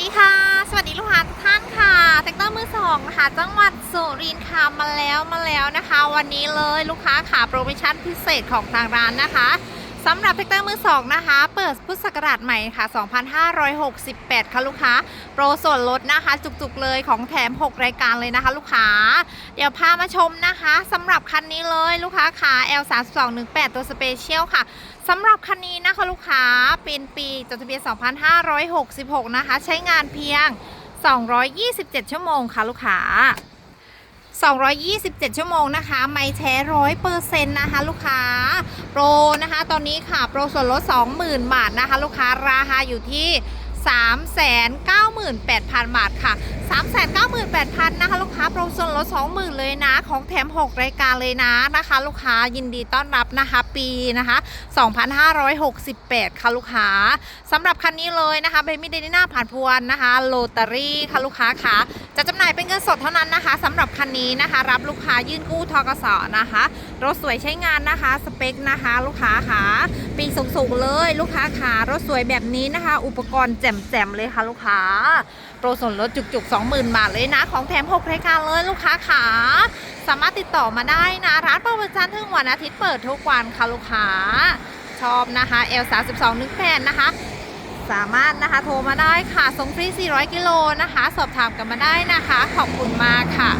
ดีค่ะ สวัสดีลูกค้าทุกท่านค่ะแท็กเตอร์มือสองนะคะจังหวัดสุรินทร์ค่ะมาแล้วมาแล้วนะคะ วันนี้เลยลูกค้าขาโปรโมชั่นพิเศษของทางร้านนะคะ สำหรับแท็กเตอร์มือสองนะคะ เปิดพุทธศักราชใหม่ค่ะ 2568 ค่ะลูกค้า โปรส่วนลดนะคะ จุกๆเลยของแถม 6 รายการเลยนะคะ ลูกค้า เดี๋ยวพามาชมนะคะสำหรับคันนี้เลยลูกค้าขา L 3 2 1 8 ตัวสเปเชียลค่ะสำหรับคันนี้นะคะลูกค้าเป็นปีจดทะเบียน 2566 นะคะ ใช้งานเพียง 227 ชั่วโมงค่ะลูกค้า 227 ชั่วโมงนะคะ ไม่แท้ร้อยเปอร์เซ็นต์นะคะ ลูกค้า โปรนะคะ ตอนนี้ค่ะ โปรส่วนลด 20,000 บาทนะคะ ลูกค้าราคาอยู่ที่ 398,000 บาทค่ะ 398,000 นะคะ ลูกค้าโปรส่วนลด20,000 เลยนะ ของแถม 6 รายการเลยนะนะคะ ลูกค้ายินดีต้อนรับนะคะปีนะคะ 2568 ค่ะลูกค้าสำหรับคันนี้เลยนะคะเบมี่เดนิน่าผ่านพวนนะคะโลตารี่ค่ะลูกค้าค่ะจะจำหน่ายเป็นเงินสดเท่านั้นนะคะสำหรับคันนี้นะคะ รับลูกค้ายื่นกู้ทกสนะคะรถสวยใช้งานนะคะ สเปคนะคะ ลูกค้าค่ะปีสูงๆเลยลูกค้าค่ะรถสวยแบบนี้นะคะ อุปกรณ์แจ่มๆเลยค่ะลูกค้าโปรส่วนลดจุกๆ 20,000 บาทเลยนะ ของแถม 6 รายการเลยลูกค้าค่ะสามารถติดต่อมาได้นะ ร้านเปิดวันจันทร์ถึงวันอาทิตย์เปิดทุกวันค่ะลูกค้า ชอบนะคะ L 3 2 1 8นะคะ สามารถนะคะโทรมาได้ค่ะส่งฟรี 400 กิโลนะคะ สอบถามกันมาได้นะคะ ขอบคุณมากค่ะ